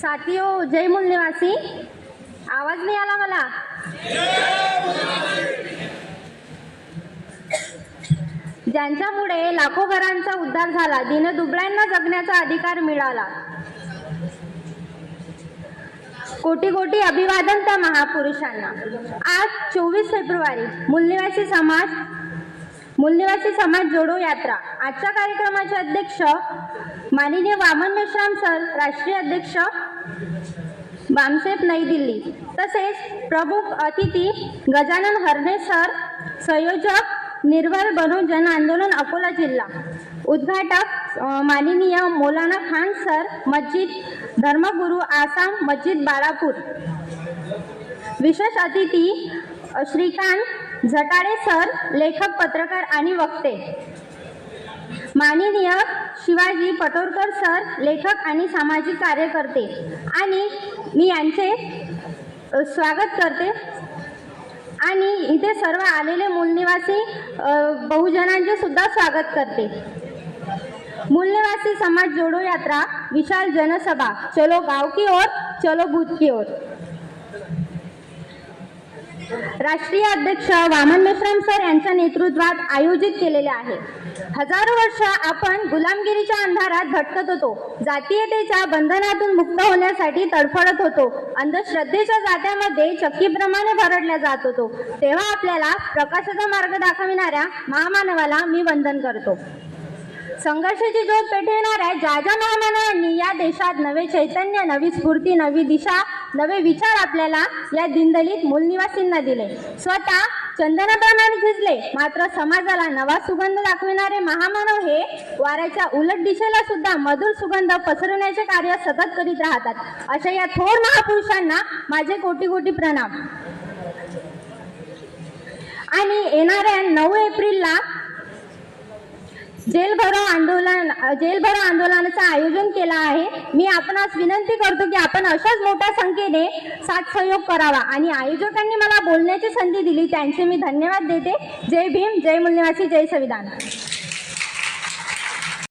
साथियो जय मूल निवासी आवाज नाही आला मला? ज्यांच्यामुळे लाखो घरांचा उद्धार झाला दिनदुबळ्यांना जगण्याचा अधिकार मिळाला. कोटी कोटी अभिवादन त्या महापुरुषांना. आज चोवीस फेब्रुवारी मूलनिवासी समाज मूलनिवासी समाज जोडो यात्रा. आजच्या कार्यक्रमाचे अध्यक्ष माननीय वामन मेश्राम सर राष्ट्रीय अध्यक्ष बामसेफ नई दिल्ली। तसेच प्रमुख अतिथी गजानन हरणे सर संयोजक निर्भर बनू जन आंदोलन अकोला जिल्हा। उद्घाटक माननीय मौलाना खान सर मस्जिद धर्मगुरू आसाम मस्जिद बाळापूर विशेष अतिथी श्रीकांत झटाडे सर लेखक पत्रकार आणि वक्ते। माननीय शिवाजी पटोरकर सर लेखक आणि सामाजिक कार्यकर्ते. आणि मी यांचे स्वागत करते. आणि इथे सर्व आलेले मूलनिवासी बहुजनांचे सुद्धा स्वागत करते. मूलनिवासी समाज जोडो यात्रा विशाल जनसभा. चलो गाव की ओर चलो बूथ की ओर. राष्ट्रीय अध्यक्ष वामन मेश्राम सर यांच्या नेतृत्वात आयोजित केलेले आहे. हजारो वर्ष आपण गुलामगिरीच्या अंधारात भटकत होतो. जातीयतेच्या बंधनातून मुक्त होण्यासाठी तडफडत होतो. अंधश्रद्धेच्या जात्यामध्ये चक्कीप्रमाणे भरडल्या जात होतो. तेव्हा आपल्याला प्रकाशाचा मार्ग दाखविणाऱ्या महामानवाला मी वंदन करतो. संघर्षाची ज्योत पेटविणाऱ्या ज्या ज्या महामानवांनी या देशात नवे चैतन्य नवी स्फूर्ती नवी दिशा नवे विचार आपल्याला या दिनदलित मूलनिवासींना दिले. स्वतः चंदनाप्रमाणे झिजले. मात्र समाजाला नवा सुगंध दाखविणारे महामानव हे वाऱ्याच्या उलट दिशेला सुद्धा मधुर सुगंध पसरवण्याचे कार्य सतत करीत राहतात. अशा या थोर महापुरुषांना माझे कोटी कोटी प्रणाम. आणि येणाऱ्या नऊ एप्रिलला जेल भरो आंदोलन जेल भरो आंदोलनाचं आयोजन केलं आहे. मी आपणास विनंती करतो की आपण अशाच मोठ्या संख्येने साथ सहयोग करावा. आणि आयोजकांनी मला बोलण्याची संधी दिली. त्यांचे मी धन्यवाद देते. जय भीम जय मूल्यवासी जय संविधान.